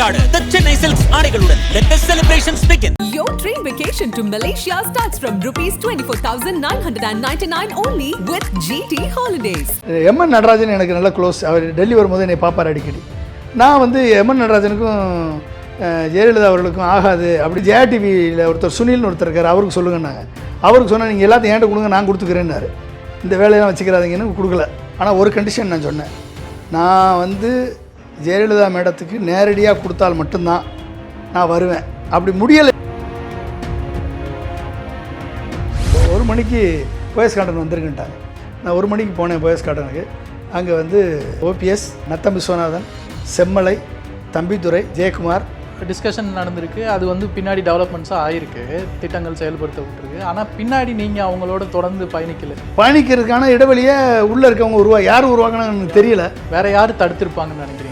கொண்டாட. The Chennai Silks ஆடைகளுடன் let the celebrations begin. Your dream vacation to Malaysia starts from rupees 24,999 only with GT Holidays. M N Natarajan எனக்கு நல்ல close அவர் டெல்லி வரும்போது என்னை பார்ப்பார் அடிக்கடி. நான் வந்து எம்என் நடராஜனுக்கும் ஜெயலலிதா அவர்களுக்கும் ஆகாது. அப்படி ஜெயா டிவியில் ஒருத்தர் சுனில்னு ஒருத்தர் இருக்கார் அவருக்கு சொல்லுங்கன்னாங்க அவருக்கு சொன்னால் நீங்கள் எல்லாத்தையும் என்கிட்ட கொடுங்க நான் கொடுத்துக்கிறேன்னாரு. இந்த வேலையெல்லாம் வச்சுக்கிறாதீங்கன்னு கொடுக்கல. ஆனால் ஒரு கண்டிஷன் நான் சொன்னேன். நான் வந்து ஜெயலலிதா மேடத்துக்கு நேரடியாக கொடுத்தால் மட்டும்தான் நான் வருவேன். அப்படி முடியலை. ஒரு மணிக்கு போயஸ் கார்டன் வந்திருக்குன்ட்டாங்க நான் ஒரு மணிக்கு போனேன் போயஸ் கார்டனுக்கு. அங்கே வந்து ஓபிஎஸ் நத்தம் விஸ்வநாதன் செம்மலை தம்பிதுரை ஜெயக்குமார். டிஸ்கஷன் நடந்திருக்கு. அது வந்து பின்னாடி டெவலப்மெண்ட்ஸாக ஆயிருக்கு. திட்டங்கள் செயல்படுத்தப்பட்டிருக்கு. ஆனால் பின்னாடி நீங்கள் அவங்களோட தொடர்ந்து பயணிக்கல. பயணிக்கிறதுக்கான இடைவெளியை உள்ளே இருக்கவங்க உருவா யார் உருவாக்குனாங்கன்னு எனக்கு தெரியல. வேற யார் தடுத்திருப்பாங்கன்னு நினைக்கிறீங்க?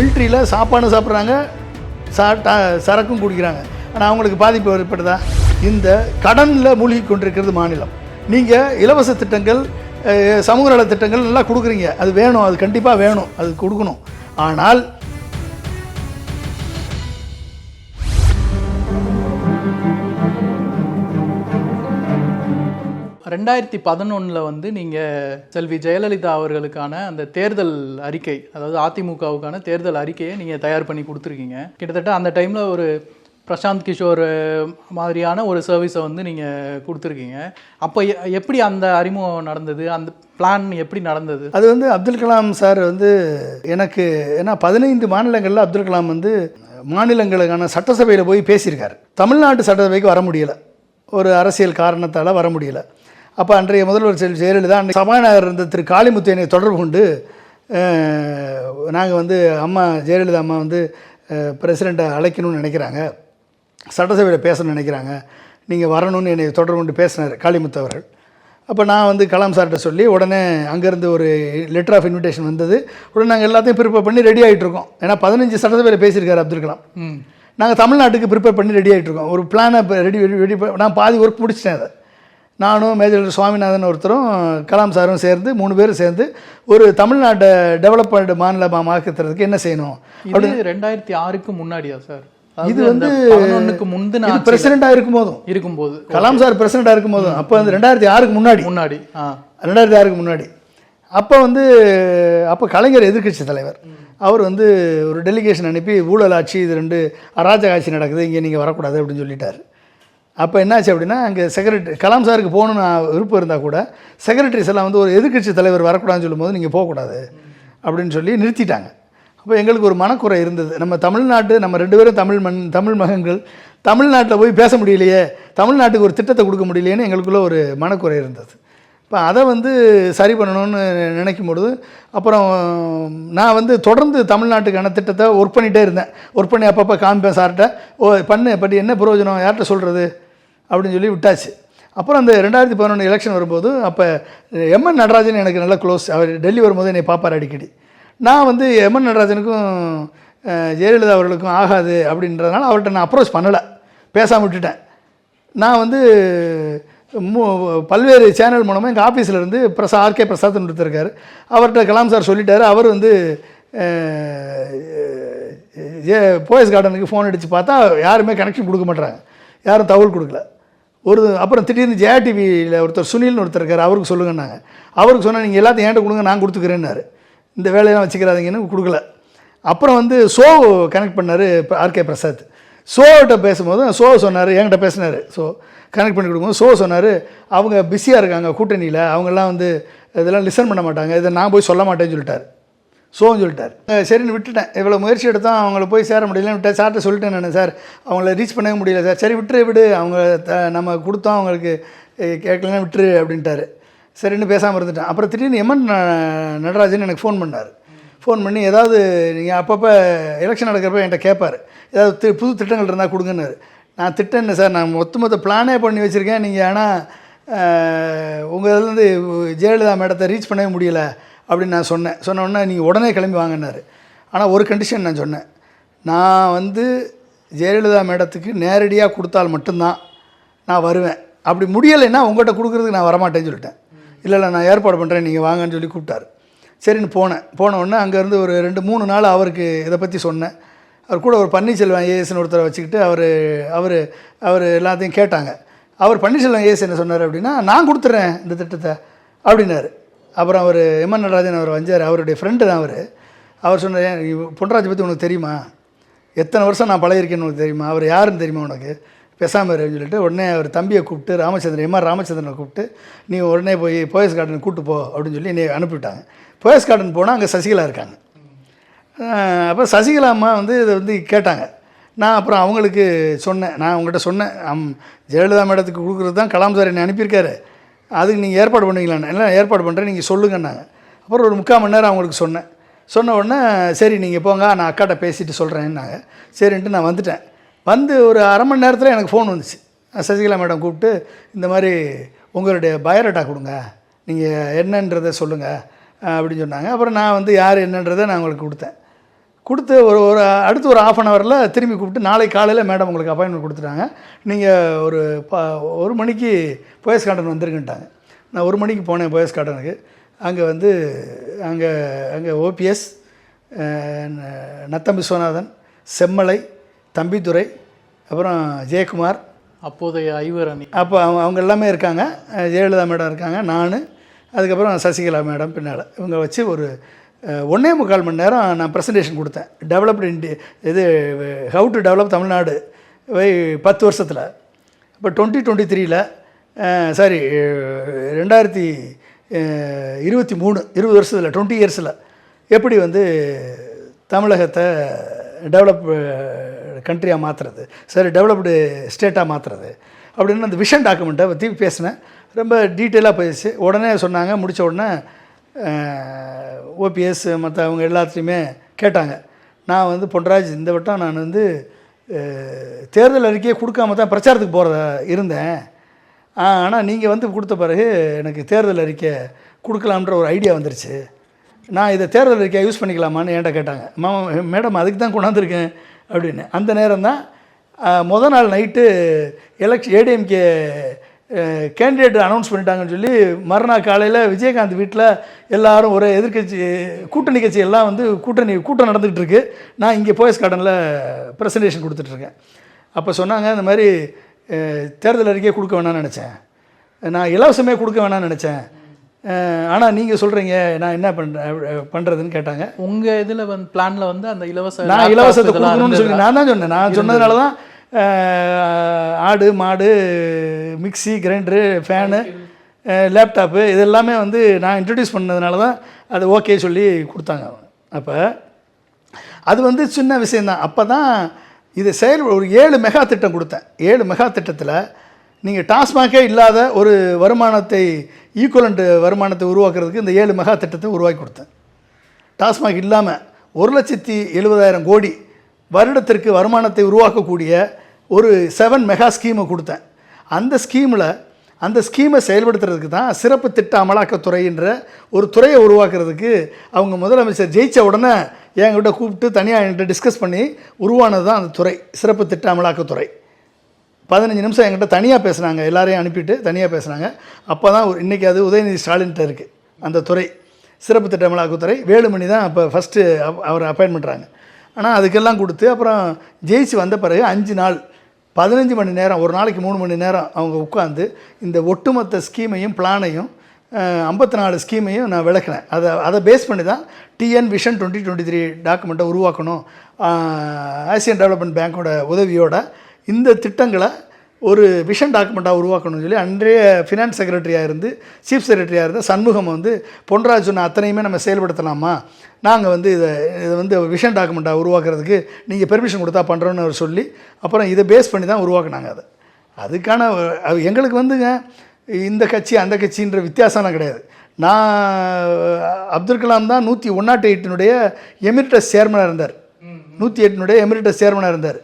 மிலிட்ரியில் சாப்பாடு சாப்பிட்றாங்க சாட்டா சரக்கும் குடிக்கிறாங்க. ஆனால் அவங்களுக்கு பாதிப்பு ஏற்படுதா? இந்த கடனில் மூழ்கி கொண்டிருக்கிறது மாநிலம். நீங்கள் இலவச திட்டங்கள் சமூக நல திட்டங்கள் நல்லா கொடுக்குறீங்க. அது வேணும் அது கண்டிப்பாக வேணும் அது கொடுக்கணும். ஆனால் ரெண்டாயிரத்தி பதினொன்றில் வந்து நீங்கள் செல்வி ஜெயலலிதா அவர்களுக்கான அந்த தேர்தல் அறிக்கை அதாவது அதிமுகவுக்கான தேர்தல் அறிக்கையை நீங்கள் தயார் பண்ணி கொடுத்துருக்கீங்க. கிட்டத்தட்ட அந்த டைமில் ஒரு பிரசாந்த் கிஷோர் மாதிரியான ஒரு சர்வீஸை வந்து நீங்கள் கொடுத்துருக்கீங்க. அப்போ எ- எப்படி அந்த அறிமுகம் நடந்தது? அந்த பிளான் எப்படி நடந்தது? அது வந்து அப்துல் கலாம் சார் வந்து எனக்கு ஏன்னா பதினைந்து மாநிலங்களில் அப்துல் கலாம் வந்து மாநிலங்களுக்கான சட்டசபையில் போய் பேசியிருக்காரு. தமிழ்நாட்டு சட்டசபைக்கு வர முடியல. ஒரு அரசியல் காரணத்தால் வர முடியலை. அப்போ அன்றைய முதல்வர் செல்வி ஜெயலலிதா அன்றைய சபாநாயகர் இருந்த திரு காளிமுத்து என்னை தொடர்பு கொண்டு நாங்கள் வந்து அம்மா ஜெயலலிதா அம்மா வந்து பிரசிடெண்ட்டை அழைக்கணும்னு நினைக்கிறாங்க. சட்டசபையில் பேசணும்னு நினைக்கிறாங்க. நீங்கள் வரணும்னு என்னை தொடர்பு கொண்டு பேசினார் காளிமுத்து அவர்கள். அப்போ நான் வந்து கலாம் சார்கிட்ட சொல்லி உடனே அங்கேருந்து ஒரு லெட்டர் ஆஃப் இன்விடேஷன் வந்தது. உடனே நாங்கள் எல்லாத்தையும் ப்ரிப்பேர் பண்ணி ரெடி ஆகிட்டு இருக்கோம். ஏன்னா பதினஞ்சு சட்டசபையில் பேசியிருக்காரு அப்துல் கலாம். நாங்கள் தமிழ்நாட்டுக்கு ப்ரிப்பேர் பண்ணி ரெடி ஆகிட்டு இருக்கோம். ஒரு பிளானை ரெடி ரெடி நான் பாதி ஒர்க் முடிச்சிட்டேன் அதை. நானும் மேஜர் சுவாமிநாதன் ஒருத்தரும் கலாம் சாரும் சேர்ந்து மூணு பேரும் சேர்ந்து ஒரு தமிழ்நாட்டை டெவலப்மெண்ட் மாநிலமாக மாற்றுறதுக்கு என்ன செய்யணும்? இது ரெண்டாயிரத்தி ஆறுக்கு முன்னாடியா சார் இது வந்து முந்தின பிரசிடெண்ட்டாக இருக்கும் போதும் இருக்கும்போது. கலாம் சார் பிரசிடெண்ட்டாக இருக்கும் போதும் அப்போ வந்து ரெண்டாயிரத்தி ஆறுக்கு முன்னாடி. முன்னாடி ரெண்டாயிரத்தி ஆறுக்கு முன்னாடி. அப்போ வந்து அப்போ கலைஞர் எதிர்க்கட்சி தலைவர். அவர் வந்து ஒரு டெலிகேஷன் அனுப்பி ஊழல் ஆட்சி இது ரெண்டு அராஜக ஆட்சி நடக்குது இங்கே நீங்கள் வரக்கூடாது அப்படின்னு சொல்லிட்டார். அப்போ என்னாச்சு அப்படின்னா அங்கே செக்ரட்டரி கலாம் சாருக்கு போகணுன்னு விருப்பம் இருந்தால் கூட செக்ரட்டரிஸ் எல்லாம் வந்து ஒரு எதிர்க்கட்சி தலைவர் வரக்கூடாதுன்னு சொல்லும்போது நீங்கள் போகக்கூடாது. அப்படின்னு சொல்லி நிறுத்திட்டாங்க. அப்போ எங்களுக்கு ஒரு மனக்குறை இருந்தது. நம்ம தமிழ்நாட்டு நம்ம ரெண்டு பேரும் தமிழ் மண் தமிழ் மகன்கள் தமிழ்நாட்டில் போய் பேச முடியலையே தமிழ்நாட்டுக்கு ஒரு திட்டத்தை கொடுக்க முடியலையேன்னு எங்களுக்குள்ள ஒரு மனக்குறை இருந்தது. இப்போ அதை வந்து சரி பண்ணணும்னு நினைக்கும் பொழுது அப்புறம் நான் வந்து தொடர்ந்து தமிழ்நாட்டுக்கான திட்டத்தை ஒர்க் பண்ணிகிட்டே இருந்தேன். ஒர்க் பண்ணி அப்பப்போ காமிப்பேன் சார்கிட்ட ஓ பண்ணு பட் என்ன பிரயோஜனம்? யார்கிட்ட சொல்கிறது அப்படின்னு சொல்லி விட்டாச்சு. அப்புறம் அந்த ரெண்டாயிரத்தி பதினொன்று எலெக்ஷன் வரும்போது அப்போ எம்என் நடராஜன் எனக்கு நல்ல க்ளோஸ் அவர் டெல்லி வரும்போது என்னை பார்ப்பார் அடிக்கடி. நான் வந்து எம்என் நடராஜனுக்கும் ஜெயலலிதா அவர்களுக்கும் ஆகாது அப்படின்றதுனால அவர்கிட்ட நான் அப்ரோச் பண்ணலை. பேசாமல் விட்டுட்டேன். நான் வந்து மு பல்வேறு சேனல் மூலமாக எங்கள் ஆஃபீஸில் இருந்து பிரசா ஆர்கே பிரசாத்னு ஒருத்தர் அவர்கிட்ட கலாம் சார் சொல்லிட்டார். அவர் வந்து ஏ போயஸ் கார்டனுக்கு ஃபோன் அடித்து பார்த்தா யாருமே கனெக்ஷன் கொடுக்க மாட்றாங்க. யாரும் தகவல் கொடுக்கல. ஒரு அப்புறம் திடீர்னு ஜெயா டிவியில் ஒருத்தர் சுனில்னு ஒருத்தர் இருக்கார் அவருக்கு சொல்லுங்கன்னாங்க அவருக்கு சொன்னால் நீங்கள் எல்லாத்தையும் என்கிட்ட கொடுங்க நான் கொடுத்துக்கிறேன்னாரு. இந்த வேலையெல்லாம் வச்சுக்கிறாதீங்கன்னு கொடுக்கல. அப்புறம் வந்து ஷோ கனெக்ட் பண்ணார் ஆர்கே பிரசாத். ஷோகிட்ட பேசும்போது ஷோ சொன்னார் என்கிட்ட பேசினார். ஸோ கனெக்ட் பண்ணி கொடுக்கும்போது ஷோ சொன்னார் அவங்க பிஸியாக இருக்காங்க கூட்டணியில். அவங்கெல்லாம் வந்து இதெல்லாம் லிசன் பண்ண மாட்டாங்க. இதை நான் போய் சொல்ல மாட்டேன்னு சொல்லிட்டார். ஷோன்னு சொல்லிட்டார். சரின்னு விட்டுட்டேன். இவ்வளோ முயற்சி எடுத்தோம் அவங்கள போய் சேர முடியலன்னு விட்டேன். சார்கிட்ட சொல்லிட்டேன் நான் சார். அவங்கள ரீச் பண்ணவே முடியல சார். சரி விட்டுரு விடு. அவங்க த- நம்ம கொடுத்தோம் அவங்களுக்கு கேட்கலன்னா விட்டுரு அப்படின்ட்டாரு. சரின்னு பேசாமல் இருந்துட்டேன். அப்புறம் திடீர்னு எம்என் ந- நடராஜன் எனக்கு ஃபோன் பண்ணார். ஃபோன் பண்ணி ஏதாவது நீங்கள் அப்பப்போ எலெக்ஷன் நடக்கிறப்ப என்கிட்ட கேட்பார் ஏதாவது தி- புது திட்டங்கள் இருந்தால் கொடுங்கன்னாரு. நான் திட்டம் என்ன சார். நான் மொத்த மொத்த பிளானே பண்ணி வச்சுருக்கேன். நீங்கள் ஆனால் உங்கள் இதுலேருந்து ஜெயலலிதா மேடத்தை ரீச் பண்ணவே முடியல. அப்படின்னு நான் சொன்னேன். சொன்ன உடனே நீங்கள் உடனே கிளம்பி வாங்கினார் ஆனால் ஒரு கண்டிஷன் நான் சொன்னேன். நான் வந்து ஜெயலலிதா மேடத்துக்கு நேரடியாக கொடுத்தால் மட்டும்தான் நான் வருவேன். அப்படி முடியலைன்னா உங்கள்கிட்ட கொடுக்குறதுக்கு நான் வரமாட்டேன்னு சொல்லிட்டேன். இல்லை இல்லை நான் ஏற்பாடு பண்ணுறேன் நீங்கள் வாங்கன்னு சொல்லி கூப்பிட்டாரு. சரின்னு போனேன். போன உடனே அங்கேருந்து ஒரு ரெண்டு மூணு நாள் அவருக்கு இதை பற்றி சொன்னேன். அவர் கூட ஒரு பன்னீர்செல்வம் ஏஎஸ்னு ஒருத்தரை வச்சுக்கிட்டு அவர் அவர் அவர் எல்லாத்தையும் கேட்டாங்க. அவர் பன்னீர்செல்வம் ஏஎஸ் என்ன சொன்னார் அப்படின்னா நான் கொடுத்துட்றேன் இந்த திட்டத்தை அப்படின்னாரு. அப்புறம் அவர் எம்என் நடராஜன் அவர் வந்தார். அவருடைய ஃப்ரெண்டு தான் அவர். அவர் சொன்னார் பொன்ராஜ் பற்றி உனக்கு தெரியுமா? எத்தனை வருஷம் நான் பழகிருக்கேன்னு உனக்கு தெரியுமா? அவர் யாருன்னு தெரியுமா உனக்கு? பேசாமல் அப்படின்னு சொல்லிட்டு உடனே அவர் தம்பியை கூப்பிட்டு ராமச்சந்திரன் எம்ஆர் ராமச்சந்திரனை கூப்பிட்டு நீ உடனே போய் போயஸ் கார்டன் கூப்பிட்டு போ அப்படின்னு சொல்லி என்னை அனுப்பிவிட்டாங்க. போயஸ் கார்டன் போனால் அங்கே சசிகலா இருக்காங்க. அப்போ சசிகலா அம்மா வந்து இதை வந்து கேட்டாங்க. நான் அப்புறம் அவங்களுக்கு சொன்னேன். நான் அவங்ககிட்ட சொன்னேன். அம் ஜெயலலிதா மேடத்துக்கு கொடுக்குறது தான் கலாம் சார் என்னை அனுப்பியிருக்காரு. அதுக்கு நீங்கள் ஏற்பாடு பண்ணுவீங்களாண்ணா எல்லாம் ஏற்பாடு பண்ணுறேன் நீங்கள் சொல்லுங்கன்னாங்க. அப்புறம் ஒரு முக்கால் மணி நேரம் அவங்களுக்கு சொன்னேன். சொன்ன உடனே சரி நீங்கள் போங்க நான் அக்காட்ட பேசிட்டு சொல்கிறேன்னாங்க சரின்ட்டு நான் வந்துட்டேன். வந்து ஒரு அரை மணி நேரத்தில் எனக்கு ஃபோன் வந்துச்சு. சசிகலா மேடம் கூப்பிட்டு இந்த மாதிரி உங்களுடைய பயோடேட்டா கொடுங்க. நீங்கள் என்னன்றதை சொல்லுங்கள் அப்படின்னு சொன்னாங்க. அப்புறம் நான் வந்து யார் என்னன்றதை நான் உங்களுக்கு கொடுத்தேன். கொடுத்து ஒரு ஒரு அடுத்து ஒரு ஆஃப் அன் ஹவரில் திரும்பி கூப்பிட்டு நாளைக்கு காலையில் மேடம் உங்களுக்கு அப்பாயின்மெண்ட் கொடுத்துட்டாங்க. நீங்கள் ஒரு ப ஒரு மணிக்கு போயஸ் கார்டன் வந்துருங்கன்ட்டாங்க நான் ஒரு மணிக்கு போனேன் போயஸ் கார்டனுக்கு அங்கே வந்து அங்கே அங்கே ஓபிஎஸ் நத்தம் விஸ்வநாதன் செம்மலை தம்பித்துரை அப்புறம் ஜெயக்குமார். அப்போதைய ஐவர் அணி. அப்போ அவங்க அவங்க எல்லாமே இருக்காங்க. ஜெயலலிதா மேடம் இருக்காங்க நான் அதுக்கப்புறம் சசிகலா மேடம் பின்னால். இவங்க வச்சு ஒரு ஒன்றே முக்கால் மணி நேரம் நான் ப்ரெசன்டேஷன் கொடுத்தேன். டெவலப்டு இண்டி இது how to develop Tamil Nadu by பத்து வருஷத்தில். இப்போ டுவெண்ட்டி டுவெண்ட்டி த்ரீயில் சாரி ரெண்டாயிரத்தி இருபத்தி மூணு இருபது வருஷத்தில் டுவெண்ட்டி இயர்ஸில் எப்படி வந்து தமிழகத்தை டெவலப் கண்ட்ரியாக மாற்றுறது சரி டெவலப்டு ஸ்டேட்டாக மாற்றுறது அப்படின்னு அந்த விஷன் டாக்குமெண்ட்டை பற்றி பேசினேன். ரொம்ப டீட்டெயிலாக பேசி உடனே சொன்னாங்க முடித்த உடனே ஓபிஎஸ் மற்ற அவங்க எல்லாத்தையுமே கேட்டாங்க. நான் வந்து பொன்ராஜ் இந்த வட்டம் நான் வந்து தேர்தல் அறிக்கையை கொடுக்காம தான் பிரச்சாரத்துக்கு போகிறத இருந்தேன். ஆனால் நீங்கள் வந்து கொடுத்த பிறகு எனக்கு தேர்தல் அறிக்கை கொடுக்கலாம்ன்ற ஒரு ஐடியா வந்துருச்சு. நான் இதை தேர்தல் அறிக்கையை யூஸ் பண்ணிக்கலாமான்னு என்கிட்ட கேட்டாங்க. மாமா மேடம் அதுக்கு தான் கொண்டாந்துருக்கேன் அப்படின்னு. அந்த நேரம் தான் முத நாள் night election ADMK candidate announce பண்ணிட்டாங்கன்னு சொல்லி மறுநாள் காலையில் விஜயகாந்த் வீட்டில் எல்லாரும் ஒரு எதிர்க்கட்சி கூட்டணி கட்சி எல்லாம் வந்து கூட்டணி கூட்டம் நடந்துகிட்டு இருக்கு. நான் இங்கே போயஸ் கார்டனில் ப்ரெசன்டேஷன் கொடுத்துட்ருக்கேன் அப்போ சொன்னாங்க இந்த மாதிரி தேர்தல் அறிக்கையை கொடுக்க வேணாம்னு நினச்சேன். நான் இலவசமே கொடுக்க வேணாம்னு நினச்சேன். ஆனால் நீங்கள் சொல்கிறீங்க நான் என்ன பண்ணுறேன் பண்ணுறதுன்னு கேட்டாங்க. உங்க இதுல வந்து பிளான்ல வந்து அந்த இலவச நான் இலவசத்தை கொடுக்கணும்னு சொல்லி? நான் தான் சொன்னேன். நான் சொன்னதுனால தான் ஆடு மாடு மிக்ஸி கிரைண்டரு ஃபேனு லேப்டாப்பு இது எல்லாமே வந்து நான் இன்ட்ரடியூஸ் பண்ணதுனால தான் அது ஓகே சொல்லி கொடுத்தாங்க அப்போ அது வந்து சின்ன விஷயந்தான். அப்போ தான் இது செயல் ஒரு ஏழு மெகா திட்டம் கொடுத்தேன். ஏழு மெகா திட்டத்தில் நீங்கள் டாஸ்மாகே இல்லாத ஒரு வருமானத்தை ஈக்குவலண்ட் வருமானத்தை உருவாக்குறதுக்கு இந்த ஏழு மெகா திட்டத்தை உருவாக்கி கொடுத்தேன். டாஸ்மாக் இல்லாமல் ஒரு லட்சத்தி எழுபதாயிரம் கோடி வருடத்திற்கு வருமானத்தை உருவாக்கக்கூடிய ஒரு செவன் மெகா ஸ்கீமை கொடுத்தேன். அந்த ஸ்கீமில் அந்த ஸ்கீமை செயல்படுத்துறதுக்கு தான் சிறப்பு திட்ட அமலாக்கத்துறைன்ற ஒரு துறையை உருவாக்குறதுக்கு அவங்க முதலமைச்சர் ஜெயிச்ச உடனே என்கிட்ட கூப்பிட்டு தனியாக என்கிட்ட டிஸ்கஸ் பண்ணி உருவானது தான் அந்த துறை சிறப்பு திட்ட அமலாக்கத்துறை. பதினஞ்சு நிமிஷம் என்கிட்ட தனியாக பேசுனாங்க எல்லாரையும் அனுப்பிட்டு தனியாக பேசுனாங்க. அப்போ தான் ஒரு இன்றைக்கி அது உதயநிதி ஸ்டாலின்கிட்ட இருக்குது அந்த துறை சிறப்பு திட்ட அமலாக்கத்துறை. வேலுமணி தான் அப்போ ஃபஸ்ட்டு அவர் அப்பாயின் பண்ணுறாங்க ஆனால் அதுக்கெல்லாம் கொடுத்து அப்புறம் ஜெயிச்சு வந்த பிறகு அஞ்சு நாள் பதினஞ்சு மணி நேரம் ஒரு நாளைக்கு மூணு மணி நேரம் அவங்க உட்காந்து இந்த ஒட்டுமொத்த ஸ்கீமையும் பிளானையும் ஐம்பத்தி நாலு ஸ்கீமையும் நான் விளக்குனேன் அதை அதை பேஸ் பண்ணி தான் TN vision twenty twenty three டாக்குமெண்ட்டை உருவாக்கணும். ஆசியன் டெவலப்மெண்ட் பேங்க்கோட உதவியோட இந்த திட்டங்களை ஒரு விஷன் டாக்குமெண்ட்டாக உருவாக்கணும்னு சொல்லி அன்றைய ஃபினான்ஸ் செக்ரட்டரியாக இருந்து சீஃப் செக்ரட்டரியாக இருந்த சண்முகம் வந்து பொன்ராஜ் சொன்ன அத்தனையுமே நம்ம செயல்படுத்தலாமா? நாங்கள் வந்து இதை இதை வந்து விஷன் டாக்குமெண்ட்டாக உருவாக்குறதுக்கு நீங்கள் பெர்மிஷன் கொடுத்தா பண்ணுறோன்னு அவர் சொல்லி அப்புறம் இதை பேஸ் பண்ணி தான் உருவாக்குனாங்க அதை. அதுக்கான எங்களுக்கு வந்துங்க இந்த கட்சி அந்த கட்சின்ற வித்தியாசம்லாம் கிடையாது. நான் அப்துல் கலாம் தான் நூற்றி ஒன் நாட் எயிட்டினுடைய எமிரிட்டஸ் சேர்மனாக இருந்தார். நூற்றி எட்டினுடைய எமிரிட்டஸ் சேர்மனாக இருந்தார்.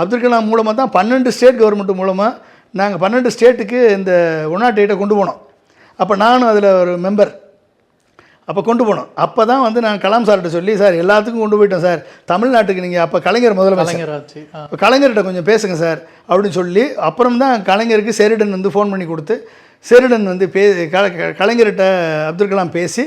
அப்துல் கலாம் மூலமாக தான் பன்னெண்டு ஸ்டேட் கவர்மெண்ட் மூலமாக நாங்கள் பன்னெண்டு ஸ்டேட்டுக்கு இந்த ஒன் நாட் எயிட்டை கொண்டு போனோம். அப்போ நானும் அதில் ஒரு மெம்பர் அப்போ கொண்டு போனோம். அப்போ தான் வந்து நான் கலாம் சார்கிட்ட சொல்லி சார் எல்லாத்துக்கும் கொண்டு போயிட்டோம் சார். தமிழ்நாட்டுக்கு நீங்கள் அப்போ கலைஞர் முதலமைச்சர். கலைஞர். இப்போ கலைஞர்கிட்ட கொஞ்சம் பேசுங்க சார் அப்படின்னு சொல்லி அப்புறம் தான் கலைஞருக்கு செரிடன் வந்து ஃபோன் பண்ணி கொடுத்து செரிடன் வந்து பே கலைஞர்கிட்ட அப்துல் கலாம் பேசி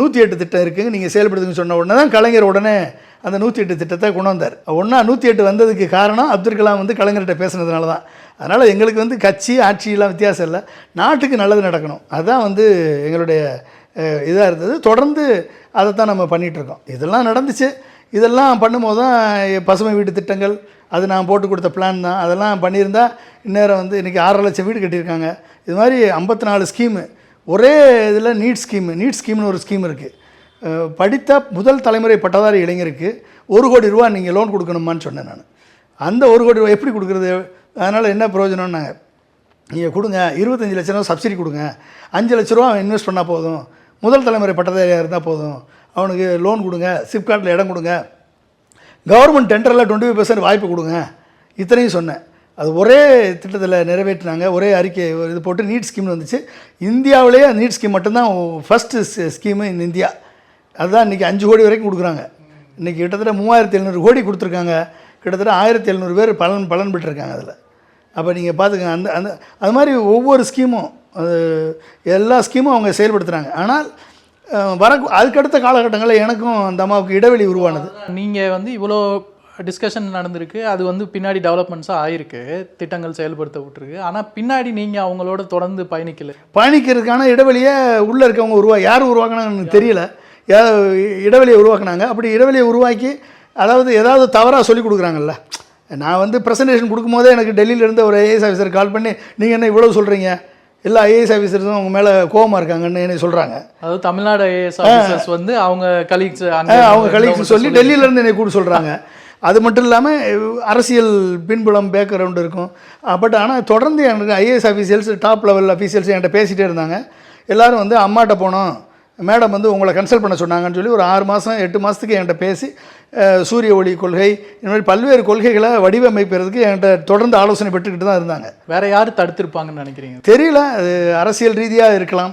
நூற்றி எட்டு திட்டம் இருக்குங்க நீங்கள் செயல்படுத்துங்க சொன்ன உடனே தான் கலைஞர் உடனே அந்த நூற்றி எட்டு திட்டத்தை கொண்டு வந்தார். ஒன்றா நூற்றி எட்டு வந்ததுக்கு காரணம் அப்துல் கலாம் வந்து கலைஞர்கிட்ட பேசுனதுனால தான். அதனால் எங்களுக்கு வந்து கட்சி ஆட்சியெல்லாம் வித்தியாசம் இல்லை. நாட்டுக்கு நல்லது நடக்கணும். அதுதான் வந்து எங்களுடைய இதாக இருந்தது. தொடர்ந்து அதை தான் நம்ம பண்ணிகிட்ருக்கோம் இதெல்லாம் நடந்துச்சு. இதெல்லாம் பண்ணும்போது தான் பசுமை வீட்டு திட்டங்கள் அது நான் போட்டு கொடுத்த பிளான் தான். அதெல்லாம் பண்ணியிருந்தால் இந்நேரம் வந்து இன்றைக்கி ஆறரை லட்சம் வீடு கட்டியிருக்காங்க. இது மாதிரி ஐம்பத்தி நாலு ஸ்கீமு ஒரே இதில் நீட் ஸ்கீமு நீட் ஸ்கீம்னு ஒரு ஸ்கீம் இருக்குது படித்த முதல் தலைமுறை பட்டதாரி இளைஞருக்கு ஒரு கோடி ரூபா நீங்கள் லோன் கொடுக்கணுமான்னு சொன்னேன் நான். அந்த ஒரு கோடி ரூபா எப்படி கொடுக்குறது? அதனால் என்ன பிரயோஜனம்னாங்க? நீங்கள் கொடுங்க இருபத்தஞ்சி லட்ச ரூபா சப்சிடி கொடுங்க. அஞ்சு லட்ச ரூபா அவன் இன்வெஸ்ட் பண்ணால் போதும். முதல் தலைமுறை பட்டதாரியாக இருந்தால் போதும். அவனுக்கு லோன் கொடுங்க சிப்கார்ட்டில் இடம் கொடுங்க. கவர்மெண்ட் டெண்டரில் டுவெண்ட்டி ஃபைவ் பர்சன்ட் வாய்ப்பு கொடுங்க. இத்தனையும் சொன்னேன். அது ஒரே திட்டத்தில் நிறைவேற்றினாங்க. ஒரே அறிக்கை ஒரு இது போட்டு நீட் ஸ்கீம்னு வந்துச்சு. இந்தியாவிலேயே நீட் ஸ்கீம் மட்டும்தான் ஃபஸ்ட்டு ஸ்கீமு இந்த இந்தியா அதுதான் இன்றைக்கி அஞ்சு கோடி வரைக்கும் கொடுக்குறாங்க. இன்றைக்கி கிட்டத்தட்ட மூவாயிரத்தி எழுநூறு கோடி கொடுத்துருக்காங்க. கிட்டத்தட்ட ஆயிரத்தி எழுநூறு பேர் பலன் பலன் பெற்றிருக்காங்க அதில். அப்போ நீங்கள் பார்த்துக்கங்க அந்த அந்த அது மாதிரி ஒவ்வொரு ஸ்கீமும் அது எல்லா ஸ்கீமும் அவங்க செயல்படுத்துகிறாங்க ஆனால் வர அதுக்கடுத்த காலகட்டங்களில் எனக்கும் அந்த அம்மாவுக்கு இடைவெளி உருவானது. நீங்கள் வந்து இவ்வளோ டிஸ்கஷன் நடந்திருக்கு. அது வந்து பின்னாடி டெவலப்மெண்ட்ஸாக ஆயிருக்கு. திட்டங்கள் செயல்படுத்த விட்டுருக்கு. ஆனால் பின்னாடி நீங்கள் அவங்களோட தொடர்ந்து பயணிக்கல. பயணிக்கிறதுக்கான இடைவெளியை உள்ளே இருக்கவங்க உருவா யார் உருவாக்குனாங்கன்னு எனக்கு தெரியல. இடைவெளியை உருவாக்குனாங்க. அப்படி இடைவெளியை உருவாக்கி அதாவது ஏதாவது தவறாக சொல்லி கொடுக்குறாங்கல்ல. நான் வந்து ப்ரெசன்டேஷன் கொடுக்கும்போதே எனக்கு டெல்லியில இருந்த ஒரு ஐஏஎஸ் ஆஃபீஸர் கால் பண்ணி நீங்கள் என்ன இவ்வளோ சொல்கிறீங்க எல்லா ஐஏஎஸ் ஆஃபீஸர்ஸும் உங்கள் மேலே கோவமாக இருக்காங்கன்னு என்ன சொல்கிறாங்க அதாவது தமிழ்நாடு ஐஏஎஸ் ஆஃபீஸர்ஸ் வந்து அவங்க கலீக்ஸ் அவங்க கலெக்ஷன் சொல்லி டெல்லியில இருந்து என்னை கூட சொல்கிறாங்க அது மட்டும் இல்லாமல் அரசியல் பின்புலம் பேக்ரவுண்ட் இருக்கும். பட் ஆனால் தொடர்ந்து எனக்கு IAS officials top level officials என்கிட்ட பேசிகிட்டே இருந்தாங்க. எல்லாரும் வந்து அம்மாட்ட போனோம். மேடம் வந்து உங்களை கன்சல்ட் பண்ண சொன்னாங்கன்னு சொல்லி ஒரு ஆறு மாதம் எட்டு மாதத்துக்கு என்கிட்ட பேசி சூரிய ஒளி கொள்கை இந்த மாதிரி பல்வேறு கொள்கைகளை வடிவமைப்பதற்கு என்கிட்ட தொடர்ந்து ஆலோசனை பெற்றுக்கிட்டு தான் இருந்தாங்க. வேற யார் தடுத்திருப்பாங்கன்னு நினைக்கிறீங்க? தெரியல அது அரசியல் ரீதியாக இருக்கலாம்.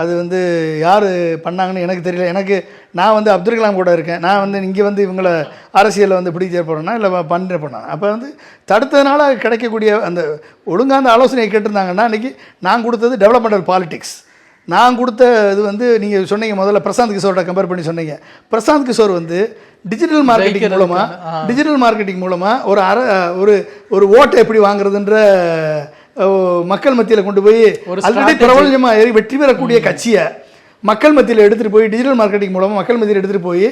அது வந்து யார் பண்ணாங்கன்னு எனக்கு தெரியல. எனக்கு நான் வந்து அப்துல் கலாம் கூட இருக்கேன். நான் வந்து இங்கே வந்து இவங்களை அரசியலில் வந்து பிடிக்க போகிறேன்னா இல்லை பண்ணுற போனேன் அப்போ வந்து தடுத்ததுனால கிடைக்கக்கூடிய அந்த ஒழுங்கா அந்த ஆலோசனையை கேட்டிருந்தாங்கன்னா அன்றைக்கி நான் கொடுத்தது டெவலப்மெண்டல் பாலிடிக்ஸ் நான் கொடுத்த இது வந்து நீங்கள் சொன்னீங்க முதல்ல பிரசாந்த் கிஷோர்ட்ட கம்பேர் பண்ணி சொன்னீங்க. பிரசாந்த் கிஷோர் வந்து டிஜிட்டல் மார்க்கெட்டிங் மூலமாக டிஜிட்டல் மார்க்கெட்டிங் மூலமாக ஒரு அர ஒரு ஒரு ஓட்டை எப்படி வாங்குறதுன்ற மக்கள் மத்தியில் கொண்டு போய் ஆல்ரெடி பிரபலமாக வெற்றி பெறக்கூடிய கட்சியை மக்கள் மத்தியில் எடுத்துகிட்டு போய் டிஜிட்டல் மார்க்கெட்டிங் மூலமாக மக்கள் மத்தியில் எடுத்துகிட்டு போய்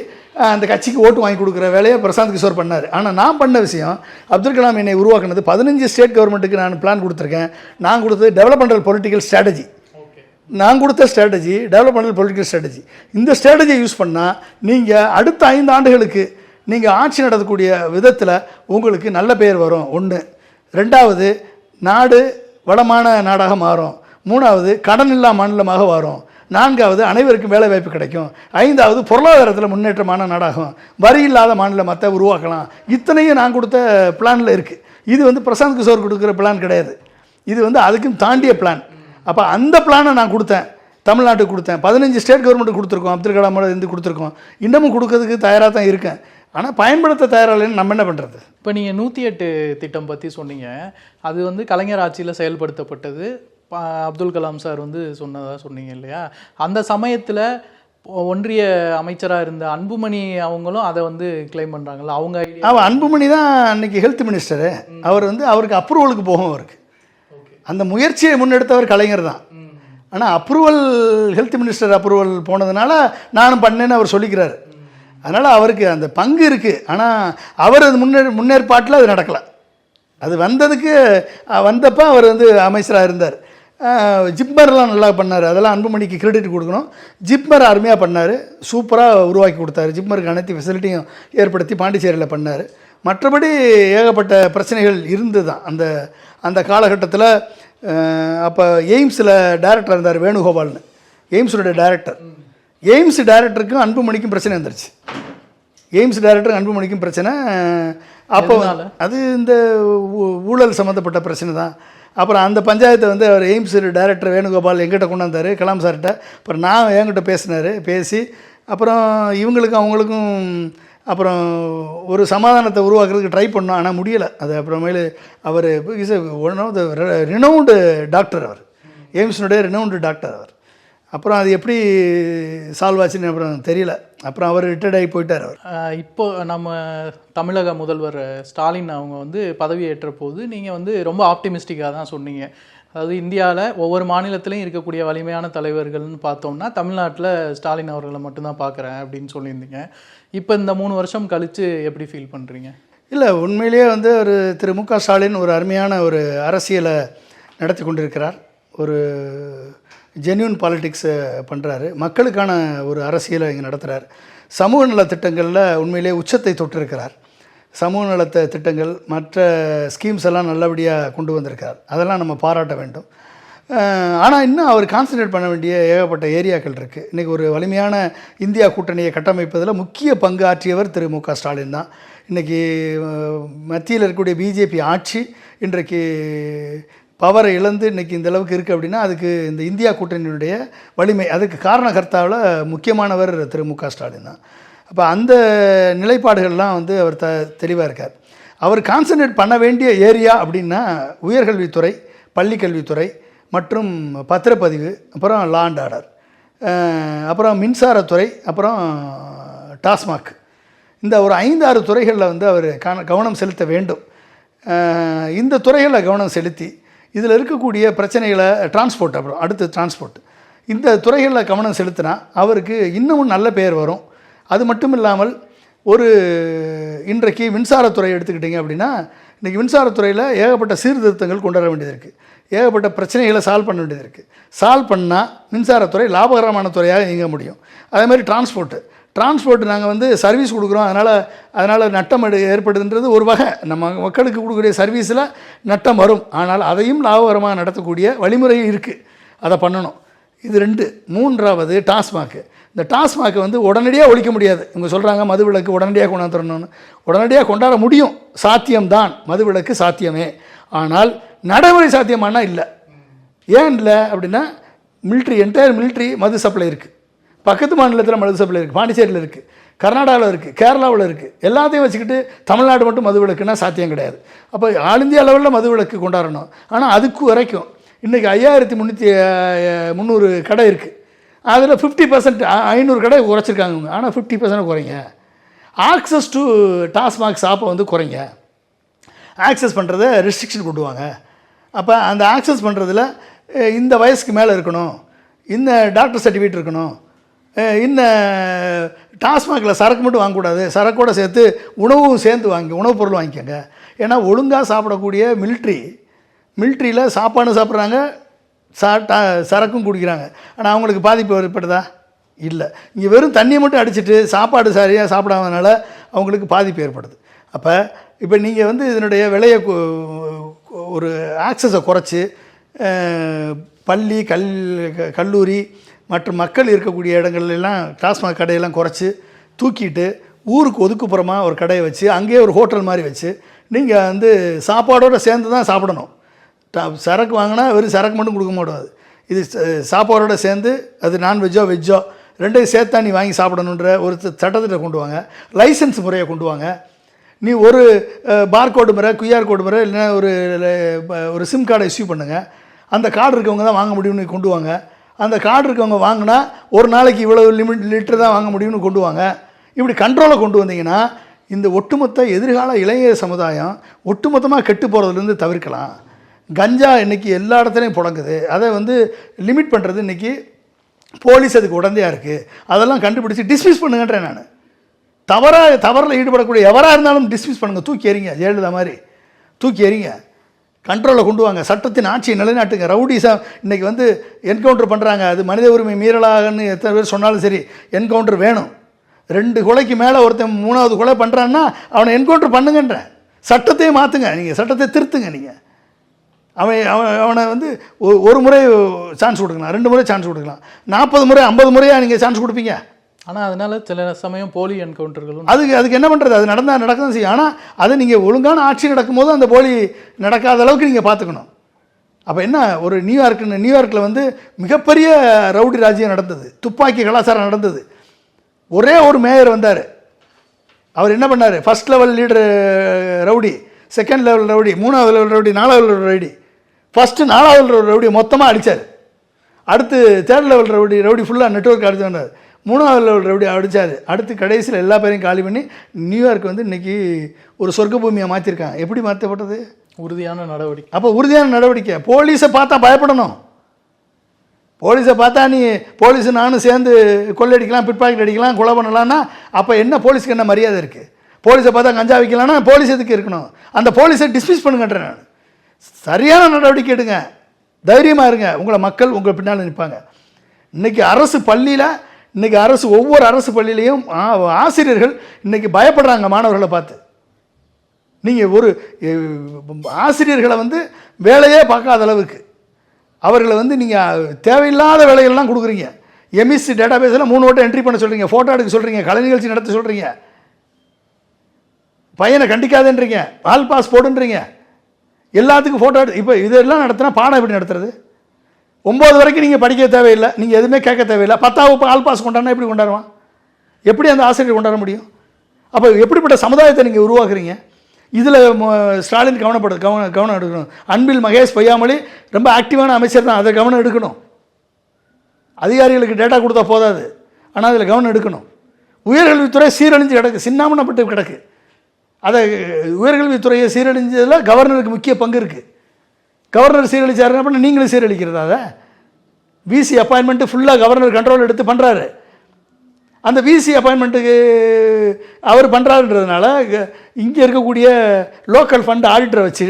அந்த கட்சிக்கு ஓட்டு வாங்கி கொடுக்குற வேலையை பிரசாந்த் கிஷோர் பண்ணார். ஆனால் நான் பண்ண விஷயம் அப்துல் கலாம் என்னை உருவாக்குனது பதினஞ்சு ஸ்டேட் கவர்மெண்ட்டுக்கு நான் பிளான் கொடுத்துருக்கேன். நான் கொடுத்தது டெவலப்மெண்டல் பொலிட்டிக்கல் ஸ்ட்ராட்டஜி நான் கொடுத்த ஸ்ட்ராட்டஜி டெவலப்மெண்டல் பொலிட்டிக்கல் ஸ்ட்ராட்டஜி இந்த ஸ்ட்ராட்டஜியை யூஸ் பண்ணால் நீங்கள் அடுத்த ஐந்து ஆண்டுகளுக்கு நீங்கள் ஆட்சி நடத்தக்கூடிய விதத்தில் உங்களுக்கு நல்ல பெயர் வரும். ஒன்று ரெண்டாவது நாடு வளமான நாடாக மாறும். மூணாவது கடன் இல்லா மாநிலமாக வரும். நான்காவது அனைவருக்கும் வேலை வாய்ப்பு கிடைக்கும். ஐந்தாவது பொருளாதாரத்தில் முன்னேற்றமான நாடாகும். வரி இல்லாத மாநிலமாக உருவாக்கலாம். இத்தனையும் நான் கொடுத்த பிளானில் இருக்குது இது வந்து பிரசாந்த் கிஷோர் கொடுக்குற பிளான் கிடையாது. இது வந்து அதுக்கும் தாண்டிய பிளான் அப்போ அந்த பிளானை நான் கொடுத்தேன். தமிழ்நாட்டுக்கு கொடுத்தேன். பதினஞ்சு ஸ்டேட் கவர்மெண்ட்டு கொடுத்துருக்கோம். அப்துல் கலாமோட இருந்து கொடுத்துருக்கோம். இன்னமும் கொடுக்கறதுக்கு தயாராக தான் இருக்கேன். ஆனால் பயன்படுத்த தயாராக இல்லைன்னு நம்ம என்ன பண்ணுறது இப்போ நீங்கள் நூற்றி எட்டு திட்டம் பற்றி சொன்னீங்க. அது வந்து கலைஞர் ஆட்சியில் செயல்படுத்தப்பட்டது. அப்துல் கலாம் சார் வந்து சொன்னதா சொன்னீங்க இல்லையா? அந்த சமயத்தில் ஒன்றிய அமைச்சராக இருந்த அன்புமணி அவங்களும் அதை வந்து கிளைம் பண்ணுறாங்கல்ல அவங்க அவன் அன்புமணி தான் அன்னைக்கு ஹெல்த் மினிஸ்டரு அவர் வந்து அவருக்கு அப்ரூவலுக்கு போகும் அவருக்கு. அந்த முயற்சியை முன்னெடுத்தவர் கலைஞர் தான். ஆனால் அப்ரூவல் ஹெல்த் மினிஸ்டர் அப்ரூவல் போனதுனால நானும் பண்ணேன்னு அவர் சொல்லிக்கிறாரு. அதனால் அவருக்கு அந்த பங்கு இருக்குது ஆனால் அவர் அது முன்னே முன்னேற்பாட்டில் அது நடக்கலை. அது வந்ததுக்கு வந்தப்போ அவர் வந்து அமைச்சராக இருந்தார். ஜிப்மர்லாம் நல்லா பண்ணார். அதெல்லாம் அன்புமணிக்கு கிரெடிட் கொடுக்கணும். ஜிப்மர் அருமையாக பண்ணார். சூப்பராக உருவாக்கி கொடுத்தாரு. ஜிப்மருக்கு அனைத்து ஃபெசிலிட்டியும் ஏற்படுத்தி பாண்டிச்சேரியில் பண்ணார். மற்றபடி ஏகப்பட்ட பிரச்சனைகள் இருந்து தான் அந்த அந்த காலகட்டத்தில் அப்போ எய்ம்ஸில் டைரக்டர் இருந்தார் வேணுகோபால்னு. எய்ம்ஸுடைய டைரக்டர் எய்ம்ஸ் டைரக்டருக்கும் அன்புமணிக்கும் பிரச்சனை வந்துருச்சு. எய்ம்ஸ் டைரக்டர் அன்புமணிக்கும் பிரச்சனை. அப்போ? அது இந்த ஊழல் சம்மந்தப்பட்ட பிரச்சனை தான் அப்புறம் அந்த பஞ்சாயத்தை வந்து அவர் எய்ம்ஸ் டைரக்டர் வேணுகோபால் எங்கிட்ட கொண்டாந்தார் கலாம் சார்கிட்ட அப்புறம் நான் என்கிட்ட பேசினார் பேசி அப்புறம் இவங்களுக்கும் அவங்களுக்கும் அப்புறம் ஒரு சமாதானத்தை உருவாக்குறதுக்கு ட்ரை பண்ணோம் ஆனால் முடியலை. அது அப்புறமேலு அவர் is one of the renowned doctor அவர். எய்ம்ஸினுடைய ரினவுண்டு டாக்டர் அவர். அப்புறம் அது எப்படி சால்வ் ஆச்சுன்னு அப்புறம் தெரியல. அப்புறம் அவர் ரிட்டையர்ட் ஆகி போயிட்டார் அவர். இப்போ நம்ம தமிழக முதல்வர் ஸ்டாலின் அவங்க வந்து பதவி ஏற்ற போது நீங்கள் வந்து ரொம்ப ஆப்டிமிஸ்டிக்காக தான் சொன்னீங்க. அதாவது இந்தியாவில் ஒவ்வொரு மாநிலத்திலையும் இருக்கக்கூடிய வலிமையான தலைவர்கள்னு பார்த்தோம்னா தமிழ்நாட்டில் ஸ்டாலின் அவர்களை மட்டும்தான் பார்க்குறேன் அப்படின்னு சொல்லியிருந்தீங்க. இப்போ இந்த மூணு வருஷம் கழித்து எப்படி ஃபீல் பண்ணுறீங்க இல்லை உண்மையிலேயே வந்து ஒரு திரு மு க ஸ்டாலின் ஒரு அருமையான ஒரு அரசியலை நடத்தி கொண்டிருக்கிறார். ஒரு ஜென்யூன் பாலிட்டிக்ஸை பண்ணுறாரு மக்களுக்கான ஒரு அரசியலை இங்கே நடத்துகிறார் சமூக நல திட்டங்களில் உண்மையிலேயே உச்சத்தை தொட்டிருக்கிறார். சமூக நலத்த திட்டங்கள் மற்ற ஸ்கீம்ஸ் எல்லாம் நல்லபடியாக கொண்டு வந்திருக்கார் அதெல்லாம் நம்ம பாராட்ட வேண்டும். ஆனால் இன்னும் அவர் கான்சன்ட்ரேட் பண்ண வேண்டிய ஏகப்பட்ட ஏரியாக்கள் இருக்குது இன்றைக்கி ஒரு வலிமையான இந்தியா கூட்டணியை கட்டமைப்பதில் முக்கிய பங்கு ஆற்றியவர் திரு மு க. ஸ்டாலின் தான். இன்றைக்கி மத்தியில் இருக்கக்கூடிய பிஜேபி ஆட்சி இன்றைக்கு பவரை இழந்து இன்றைக்கி இந்த அளவுக்கு இருக்குது அப்படின்னா அதுக்கு இந்த இந்தியா கூட்டணியினுடைய வலிமை அதுக்கு காரணகர்த்தாவில் முக்கியமானவர் திரு மு க. ஸ்டாலின் தான். அப்போ அந்த நிலைப்பாடுகள்லாம் வந்து அவர் த தெளிவாக இருக்கார். அவர் கான்சன்ட்ரேட் பண்ண வேண்டிய ஏரியா அப்படின்னா உயர்கல்வித்துறை பள்ளிக்கல்வித்துறை மற்றும் பத்திரப்பதிவு அப்புறம் லா அண்ட் ஆர்டர் அப்புறம் மின்சாரத்துறை அப்புறம் டாஸ்மாக் இந்த ஒரு ஐந்து ஆறு துறைகளில் வந்து அவர் கவனம் செலுத்த வேண்டும். இந்த துறைகளில் கவனம் செலுத்தி இதில் இருக்கக்கூடிய பிரச்சனைகளை டிரான்ஸ்போர்ட் அப்புறம் அடுத்து டிரான்ஸ்போர்ட் இந்த துறைகளில் கவனம் செலுத்தினா அவருக்கு இன்னமும் நல்ல பெயர் வரும். அது மட்டும் இல்லாமல் ஒரு இன்றைக்கு மின்சாரத்துறை எடுத்துக்கிட்டிங்க அப்படின்னா இன்றைக்கி மின்சாரத்துறையில் ஏகப்பட்ட சீர்திருத்தங்கள் கொண்டு வர வேண்டியது இருக்குது ஏகப்பட்ட பிரச்சனைகளை சால்வ் பண்ண வேண்டியது இருக்குது சால்வ் பண்ணால் மின்சாரத்துறை லாபகரமான துறையாக இயங்க முடியும். அதே மாதிரி டிரான்ஸ்போர்ட்டு டிரான்ஸ்போர்ட் நாங்கள் வந்து சர்வீஸ் கொடுக்குறோம். அதனால் அதனால் நட்டம் எடு- ஏற்படுதுன்றது ஒரு வகை. நம்ம மக்களுக்கு கொடுக்கக்கூடிய சர்வீஸில் நட்டம் வரும். ஆனால் அதையும் லாபகரமாக நடத்தக்கூடிய வழிமுறை இருக்குது அதை பண்ணணும். இது ரெண்டு மூன்றாவது டாஸ்மாக்கு இந்த டாஸ்மாக்கை வந்து உடனடியாக ஒழிக்க முடியாது. இவங்க சொல்கிறாங்க மதுவிலக்கு உடனடியாக கொண்டாந்துடணும்னு உடனடியாக கொண்டாட முடியும். சாத்தியம்தான். மதுவிலக்கு சாத்தியமே. ஆனால் நடைமுறை சாத்தியமானா இல்லை. ஏன் இல்லை அப்படின்னா மிலிட்ரி என்டையர் மிலிட்ரி மது சப்ளை இருக்குது பக்கத்து மாநிலத்தில் மது சப்ளை இருக்குது பாண்டிச்சேரியில் இருக்குது கர்நாடகாவில் இருக்குது கேரளாவில் இருக்குது எல்லாத்தையும் வச்சுக்கிட்டு தமிழ்நாடு மட்டும் மது விலக்குன்னா சாத்தியம் கிடையாது. அப்போ ஆல் இந்தியா லெவலில் மது விலக்கு கொண்டாடணும். ஆனால் அதுக்கு வரைக்கும் இன்றைக்கி ஐயாயிரத்தி முந்நூற்றி முந்நூறு கடை இருக்குது அதில் ஃபிஃப்டி பர்சன்ட் ஐநூறு கடை குறைச்சிருக்காங்க ஆனால் ஃபிஃப்டி பர்சன்ட் குறைங்க. ஆக்சஸ் டு டாஸ்மாக் ஷாப்பை வந்து குறைங்க. ஆக்சஸ் பண்ணுறத ரெஸ்ட்ரிக்ஷன் கொண்டு வாங்க அப்போ அந்த ஆக்சஸ் பண்ணுறதுல இந்த வயசுக்கு மேலே இருக்கணும். இந்த டாக்டர் சர்டிஃபிகேட் இருக்கணும். இந்த டாஸ்மாகில் சரக்கு மட்டும் வாங்கக்கூடாது. சரக்கோட சேர்த்து உணவும் சேர்ந்து வாங்கி உணவுப் பொருள் வாங்கிக்கோங்க. ஏன்னா ஒழுங்காக சாப்பிடக்கூடிய மிலிட்ரி மில்ட்ரியில் சாப்பாடு சாப்பிட்றாங்க சா சரக்கும் குடிக்கிறாங்க. ஆனால் அவங்களுக்கு பாதிப்பு ஏற்படுதா? இல்லை. இங்கே வெறும் தண்ணியை மட்டும் அடிச்சிட்டு சாப்பாடு சரியாக சாப்பிடாதனால அவங்களுக்கு பாதிப்பு ஏற்படுது. அப்போ இப்போ நீங்கள் வந்து இதனுடைய விலையை ஒரு ஆக்சஸை குறைச்சி பள்ளி கல் க- கல்லூரி மற்றும் மக்கள் இருக்கக்கூடிய இடங்கள்ல எல்லாம் டாஸ்மாக் கடையெல்லாம் குறைச்சி தூக்கிட்டு ஊருக்கு ஒதுக்குப்புறமா ஒரு கடையை வச்சு அங்கேயே ஒரு ஹோட்டல் மாதிரி வச்சு நீங்கள் வந்து சாப்பாடோடு சேர்ந்து தான் சாப்பிடணும். சரக்கு வாங்கினா வெறும் சரக்கு மட்டும் கொடுக்க மாட்டாது இது சாப்பாடோட சேர்ந்து அது நான்வெஜ்ஜோ வெஜ்ஜோ ரெண்டையும் சேர்த்தா நீ வாங்கி சாப்பிடணுன்ற ஒரு சட்டத்தில் சட்டத்திட்ட கொண்டு வாங்க. லைசன்ஸ் முறையை கொண்டு வாங்க. நீ ஒரு பார் கோடு முறை குயார் கோடு முறை இல்லைன்னா ஒரு ஒரு சிம் கார்டை இஷ்யூ பண்ணுங்கள் அந்த கார்டு இருக்கவங்க தான் வாங்க முடியும்னு கொண்டு வாங்க. அந்த கார்டு இருக்கவங்க வாங்கினா ஒரு நாளைக்கு இவ்வளோ லிமிட் லிட்டர் தான் வாங்க முடியும்னு கொண்டு வாங்க. இப்படி கண்ட்ரோலை கொண்டு வந்தீங்கன்னா இந்த ஒட்டுமொத்த எதிர்கால இளைஞர் சமுதாயம் ஒட்டுமொத்தமாக கெட்டு போகிறதுலேருந்து தவிர்க்கலாம். கஞ்சா இன்றைக்கி எல்லா இடத்துலையும் புழங்குது. அதை வந்து லிமிட் பண்ணுறது இன்னைக்கு போலீஸ் அதுக்கு உடந்தையாக இருக்குது அதெல்லாம் கண்டுபிடிச்சி டிஸ்மிஸ் பண்ணுங்கன்றேன் நான். தவறாக தவறில் ஈடுபடக்கூடிய எவராக இருந்தாலும் டிஸ்மிஸ் பண்ணுங்கள் தூக்கி எறிங்க. ஜெயலலிதா மாதிரி. தூக்கி எறிங்க. கண்ட்ரோலில் கொண்டு வாங்க. சட்டத்தின் ஆட்சியை நிலைநாட்டுங்க. ரவுடிஸா இன்றைக்கி வந்து என்கவுண்டர் பண்ணுறாங்க அது மனித உரிமை மீறலாகன்னு எத்தனை பேர் சொன்னாலும் சரி என்கவுண்டர் வேணும். ரெண்டு கொலைக்கு மேலே ஒருத்தன் மூணாவது கொலை பண்ணுறான்னா அவனை என்கவுண்டர் பண்ணுங்கன்றேன். சட்டத்தையே மாற்றுங்க நீங்கள் சட்டத்தை திருத்துங்க நீங்கள் அவன் அவன் அவனை வந்து ஒரு முறை சான்ஸ் கொடுக்கலாம் ரெண்டு முறை சான்ஸ் கொடுக்கலாம். நாற்பது முறை ஐம்பது முறையாக நீங்கள் சான்ஸ் கொடுப்பீங்க? ஆனால் அதனால சில சமயம் போலி என்கவுண்டர்களும் அதுக்கு அதுக்கு என்ன பண்ணுறது அது நடந்தால் நடக்க தான் செய்யும். ஆனால் அதை நீங்கள் ஒழுங்கான ஆட்சி நடக்கும்போது அந்த போலி நடக்காத அளவுக்கு நீங்கள் பார்த்துக்கணும். அப்போ என்ன ஒரு நியூயார்க்கு நியூயார்க்கில் வந்து மிகப்பெரிய ரவுடி ராஜ்யம் நடந்தது. துப்பாக்கி கலாச்சாரம் நடந்தது. ஒரே ஒரு மேயர் வந்தார். அவர் என்ன பண்ணார்? First level leader rowdy. Second level rowdy. மூணாவது லெவல் ரவுடி. நாலாவது லெவல் ரவுடி. ஃபஸ்ட்டு நாலாவது லெவல் ரவுடி மொத்தமாக அடித்தார் அடுத்து தேர்ட் லெவல் ரவுடி ரவுடி ஃபுல்லாக நெட்ஒர்க் அடிச்சு வந்தார். மூணாவது லெவல் ரவுடி அடித்தார் அடுத்து கடைசியில் எல்லா பேரையும் காலி பண்ணி நியூயார்க் வந்து இன்றைக்கி ஒரு சொர்க்க பூமியை மாற்றிருக்காங்க எப்படி மாற்றப்பட்டது உறுதியான நடவடிக்கை. அப்போ உறுதியான நடவடிக்கை. போலீஸை பார்த்தா பயப்படணும். போலீஸை பார்த்தா நீ போலீஸு நானும் சேர்ந்து கொள்ளடிக்கலாம் பிட்பாக்கெட் அடிக்கலாம் கொலை பண்ணலான்னா அப்போ என்ன போலீஸ்க்கு என்ன மரியாதை இருக்குது போலீஸை பார்த்தா கஞ்சா வைக்கலாம்னா போலீஸ் எதுக்கு இருக்கணும்? அந்த போலீஸை டிஸ்மிஸ் பண்ணுங்கன்றேன் நான். சரியான நடவடிக்கை எடுங்க. தைரியமாக இருங்க. உங்களை மக்கள் உங்கள் பின்னால் நிற்பாங்க இன்றைக்கி அரசு பள்ளியில் இன்றைக்கி அரசு ஒவ்வொரு அரசு பள்ளியிலையும் ஆ- ஆசிரியர்கள் இன்றைக்கி பயப்படுறாங்க மாணவர்களை பார்த்து. நீங்கள் ஒரு ஆசிரியர்களை வந்து வேலையே பார்க்காத அளவுக்கு. அவர்களை வந்து நீங்கள் தேவையில்லாத வேலைகள்லாம் கொடுக்குறீங்க. எம்இசி டேட்டா பேஸில் மூணு வட்டம் என்ட்ரி பண்ண சொல்கிறீங்க ஃபோட்டோ எடுக்க சொல்கிறீங்க கலை நிகழ்ச்சி நடத்த சொல்கிறீங்க பையனை கண்டிக்காதேன்றீங்க. All pass போடுன்றீங்க. எல்லாத்துக்கும் ஃபோட்டோ எடு இப்போ இதெல்லாம் நடத்தினா பாடம் எப்படி நடத்துறது? ஒம்பது வரைக்கும் நீங்கள் படிக்க தேவையில்லை நீங்கள் எதுவுமே கேட்க தேவையில்லை. பத்தாவது இப்போ ஆல் பாஸ் கொண்டாடினா எப்படி கொண்டாடுவான்? எப்படி அந்த ஆசிரியர் கொண்டாட முடியும்? அப்போ எப்படிப்பட்ட சமுதாயத்தை நீங்கள் உருவாக்குறீங்க? இதில் ஸ்டாலின் கவனப்படு கவனம் கவனம் எடுக்கணும். அன்பில் மகேஷ் பொய்யாமொழி ரொம்ப ஆக்டிவான அமைச்சர் தான் அதை கவனம் எடுக்கணும். அதிகாரிகளுக்கு டேட்டா கொடுத்தா போதாது. ஆனால் அதில் கவனம் எடுக்கணும். உயர்கல்வித்துறை சீரழிஞ்சு கிடக்கு சின்னாமணப்பட்டு கிடக்கு. அதை உயர்கல்வித்துறையை சீரழிஞ்சதில் கவர்னருக்கு முக்கிய பங்கு இருக்குது கவர்னர் சீரழிச்சாருன்னா பண்ண நீங்களும் சீரழிக்கிறதா அதை? விசி அப்பாயின்மெண்ட்டு ஃபுல்லாக கவர்னர் கண்ட்ரோல் எடுத்து பண்ணுறாரு அந்த விசி அப்பாயின்மெண்ட்டுக்கு அவர் பண்ணுறாருன்றதுனால இங்கே இருக்கக்கூடிய லோக்கல் ஃபண்ட் ஆடிட்டரை வச்சு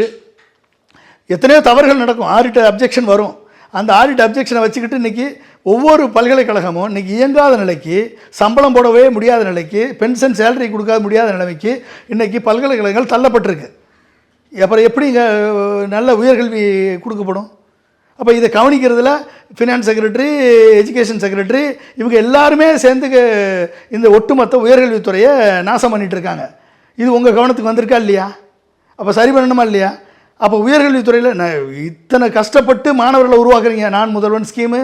எத்தனையோ தவறுகள் நடக்கும். ஆடிட்டர் அப்ஜெக்ஷன் வரும். அந்த ஆடிட் அப்ஜெக்ஷனை வச்சுக்கிட்டு இன்றைக்கி ஒவ்வொரு பல்கலைக்கழகமும் இன்றைக்கி இயங்காத நிலைக்கு சம்பளம் போடவே முடியாத நிலைக்கு பென்ஷன் சேலரி கொடுக்காத முடியாத நிலைமைக்கு இன்றைக்கி பல்கலைக்கழகங்கள் தள்ளப்பட்டிருக்கு. அப்புறம் எப்படிங்க நல்ல உயர்கல்வி கொடுக்கப்படும்? அப்போ இதை கவனிக்கிறதுல ஃபினான்ஸ் செக்ரட்டரி எஜுகேஷன் செக்ரட்டரி இவங்க எல்லாருமே சேர்ந்து இந்த ஒட்டுமொத்த உயர்கல்வித்துறையை நாசம் பண்ணிகிட்ருக்காங்க இது உங்கள் கவனத்துக்கு வந்திருக்கா இல்லையா? அப்போ சரி பண்ணணுமா இல்லையா? அப்போ உயர்கல்வித்துறையில் நான் இத்தனை கஷ்டப்பட்டு மாணவர்களை உருவாக்குறீங்க. நான் முதல்வன் ஸ்கீமு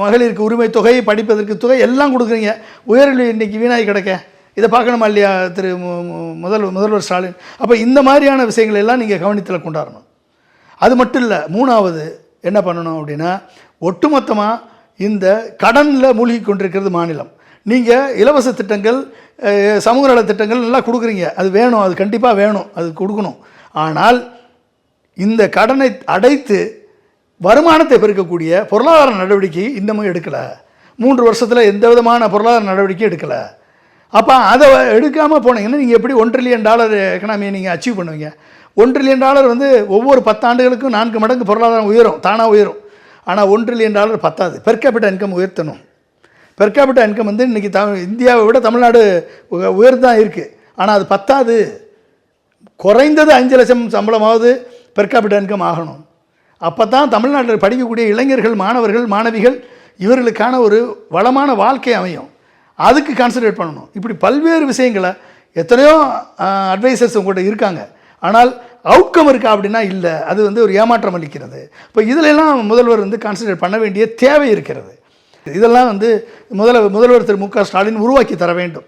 மகளிருக்கு உரிமை தொகை படிப்பதற்கு தொகை எல்லாம் கொடுக்குறீங்க. உயர்கல்வி இன்றைக்கி வீணாகி கிடக்க. இதை பார்க்கணுமா இல்லையா திரு முதல் முதல்வர் ஸ்டாலின்? அப்போ இந்த மாதிரியான விஷயங்களை எல்லாம் நீங்கள் கவனத்தில் கொண்டாடணும். அது மட்டும் இல்லை மூணாவது என்ன பண்ணணும் அப்படின்னா ஒட்டுமொத்தமாக இந்த கடனில் மூழ்கி கொண்டிருக்கிறது மாநிலம். நீங்கள் இலவச திட்டங்கள் சமூக நல திட்டங்கள் நல்லா கொடுக்குறீங்க. அது வேணும் அது கண்டிப்பாக வேணும் அது கொடுக்கணும். ஆனால் இந்த கடனை அடைத்து வருமானத்தை பெருக்கக்கூடிய பொருளாதார நடவடிக்கை இன்னமும் எடுக்கலை. மூன்று வருஷத்தில் எந்த விதமான பொருளாதார நடவடிக்கையும் எடுக்கலை. அப்போ அதை எடுக்காமல் போனீங்கன்னா நீங்கள் எப்படி ஒன் ட்ரில்லியன் டாலர் எக்கனாமியை நீங்கள் அச்சீவ் பண்ணுவீங்க? ஒன் ட்ரில்லியன் டாலர் வந்து ஒவ்வொரு பத்தாண்டுகளுக்கும் நான்கு மடங்கு பொருளாதாரம் உயரும் தானாக உயரும். ஆனால் ஒன் ட்ரில்லியன் டாலர் பத்தாது. பெர் கேபிட்டா இன்கம் உயர்த்தணும். பெர் கேபிட்டா இன்கம் வந்து இன்றைக்கி தமிழ் இந்தியாவை விட தமிழ்நாடு உயர்ந்தான் இருக்குது ஆனால் அது பத்தாது. குறைந்தது அஞ்சு லட்சம் சம்பளமாவது பெர்காபிட்ட இன்கம் ஆகணும். அப்போ தான் தமிழ்நாட்டில் படிக்கக்கூடிய இளைஞர்கள் மாணவர்கள் மாணவிகள் இவர்களுக்கான ஒரு வளமான வாழ்க்கை அமையும். அதுக்கு கான்சன்ட்ரேட் பண்ணணும். இப்படி பல்வேறு விஷயங்களை எத்தனையோ அட்வைசர்ஸ் உங்கள்கிட்ட இருக்காங்க. ஆனால் அவுட்கம் இருக்கா அப்படின்னா இல்லை. அது வந்து ஒரு ஏமாற்றம் அளிக்கிறது. இப்போ இதிலெல்லாம் முதல்வர் வந்து கான்சன்ட்ரேட் பண்ண வேண்டிய தேவை இருக்கிறது. இதெல்லாம் வந்து முதல முதல்வர் திரு மு க ஸ்டாலின் உருவாக்கி தர வேண்டும்.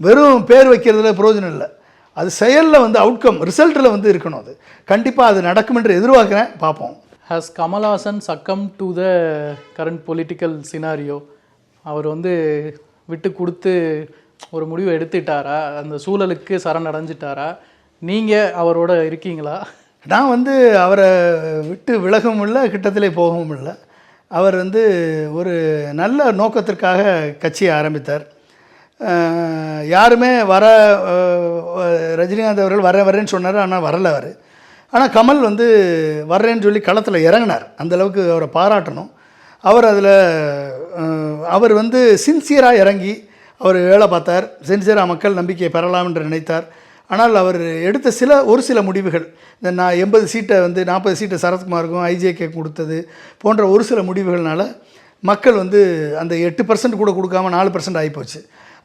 வெறும் பேர் வைக்கிறதுல பிரயோஜனம் இல்லை. அது செயலில் வந்து அவுட்கம் ரிசல்ட்டில் வந்து இருக்கணும் அது. கண்டிப்பாக அது நடக்கும் என்று எதிர்பார்க்குறேன். பார்ப்போம். Has Kamal Haasan succumb to the current political scenario அவர் வந்து விட்டு கொடுத்து ஒரு முடிவு எடுத்துட்டாரா? அந்த சூழலுக்கு சரணடைஞ்சிட்டாரா? நீங்கள் அவரோட இருக்கீங்களா? நான் வந்து அவரை விட்டு விலகவும் இல்லை கிட்டத்திலே போகவும் இல்லை. அவர் வந்து ஒரு நல்ல நோக்கத்திற்காக கட்சியை ஆரம்பித்தார். யாருமே வர ரஜினிகாந்த் அவர்கள் வர வரேன்னு சொன்னார் ஆனால் வரல அவர். ஆனால் கமல் வந்து வர்றேன்னு சொல்லி களத்தில் இறங்கினார். அந்த அளவுக்கு அவரை பாராட்டணும். அவர் அதில் அவர் வந்து சின்சியராக இறங்கி அவர் வேலை பார்த்தார். சின்சியராக மக்கள் நம்பிக்கையை பெறலாம் என்று நினைத்தார். ஆனால் அவர் எடுத்த சில ஒரு சில முடிவுகள் இந்த நான் எண்பது சீட்டை வந்து நாற்பது சீட்டை சரத்குமாருக்கும் ஐஜேகே கொடுத்தது போன்ற ஒரு சில முடிவுகள்னால மக்கள் வந்து அந்த எட்டு பர்சன்ட் கூட கொடுக்காம நாலு பர்சன்ட் ஆகிப்போச்சு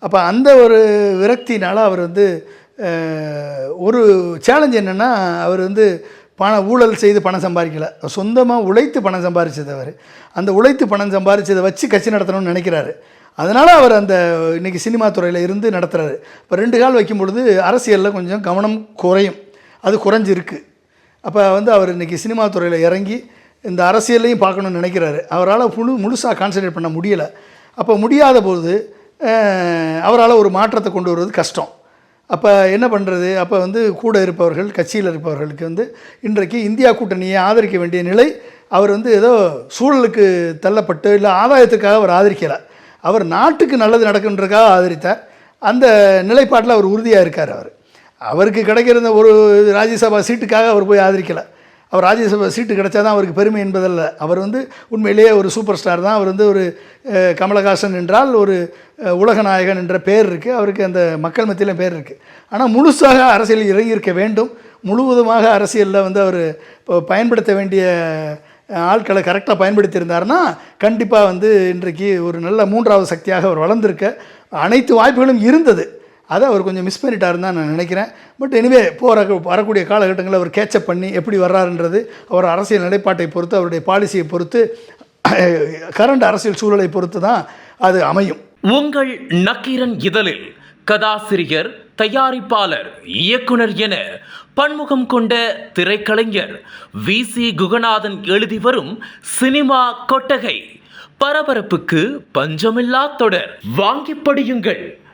அப்போ அந்த ஒரு விரக்தினால் அவர் வந்து ஒரு சேலஞ்ச் என்னென்னா அவர் வந்து பண ஊழல் செய்து பணம் சம்பாதிக்கல. சொந்தமாக உழைத்து பணம் சம்பாதிச்சது அவர். அந்த உழைத்து பணம் சம்பாதிச்சதை வச்சு கட்சி நடத்தணும்னு நினைக்கிறாரு. அதனால் அவர் அந்த இன்றைக்கி சினிமா துறையில் இருந்து நடத்துகிறாரு இப்போ ரெண்டு கால் வைக்கும் பொழுது அரசியலில் கொஞ்சம் கவனம் குறையும். அது குறைஞ்சிருக்கு. அப்போ வந்து அவர் இன்னைக்கு சினிமா துறையில் இறங்கி இந்த அரசியலையும் பார்க்கணும்னு நினைக்கிறாரு. அவரால் முழு முழுசாக கான்சன்ட்ரேட் பண்ண முடியலை. அப்போ முடியாத போது அவரால் ஒரு மாற்றத்தை கொண்டு வருவது கஷ்டம். அப்போ என்ன பண்ணுறது அப்போ வந்து கூட இருப்பவர்கள் கட்சியில் இருப்பவர்களுக்கு வந்து இன்றைக்கு இந்தியா கூட்டணியை ஆதரிக்க வேண்டிய நிலை அவர் வந்து ஏதோ சூழலுக்கு தள்ளப்பட்டு இல்லை ஆதாயத்துக்காக அவர் ஆதரிக்கலை. அவர் நாட்டுக்கு நல்லது நடக்குன்றக்காக ஆதரித்தார். அந்த நிலைப்பாட்டில் அவர் உறுதியாக இருக்கார் அவர். அவருக்கு கிடைக்கிற ஒரு ராஜ்யசபா சீட்டுக்காக அவர் போய் ஆதரிக்கலை. அவர் ராஜ்யசபா சீட்டு கிடைச்சா தான் அவருக்கு பெருமை என்பதல்ல. அவர் வந்து உண்மையிலேயே ஒரு சூப்பர் ஸ்டார் தான். அவர் வந்து ஒரு கமலஹாசன் என்றால் ஒரு உலக நாயகன் என்ற பேர் இருக்குது அவருக்கு அந்த மக்கள் மத்தியிலும் பேர் இருக்குது ஆனால் முழுசாக அரசியலில் இறங்கியிருக்க வேண்டும். முழுவதுமாக அரசியலில் வந்து அவர் இப்போ பயன்படுத்த வேண்டிய ஆட்களை கரெக்டாக பயன்படுத்தியிருந்தாருன்னா கண்டிப்பாக வந்து இன்றைக்கு ஒரு நல்ல மூன்றாவது சக்தியாக அவர் வளர்ந்துருக்க அனைத்து வாய்ப்புகளும் இருந்தது. அதை அவர் கொஞ்சம் மிஸ் பண்ணிட்டாருன்னு தான் நான் நினைக்கிறேன். பட் எனிவே போகிற வரக்கூடிய காலகட்டங்களில் அவர் கேட்சப் பண்ணி எப்படி வர்றாருன்றது அவர் அரசியல் நிலைப்பாட்டை பொறுத்து அவருடைய பாலிசியை பொறுத்து கரண்ட் அரசியல் சூழலை பொறுத்து தான் அது அமையும். உங்கள் நக்கீரன் இதழில் கதாசிரியர் தயாரிப்பாளர் இயக்குனர் என பன்முகம் கொண்ட திரைக்கலைஞர் வி. சி. குகநாதன் எழுதி வரும் சினிமா கொட்டகை பரபரப்புக்கு பஞ்சமில்லா தொடர். வாங்கி படியுங்கள்.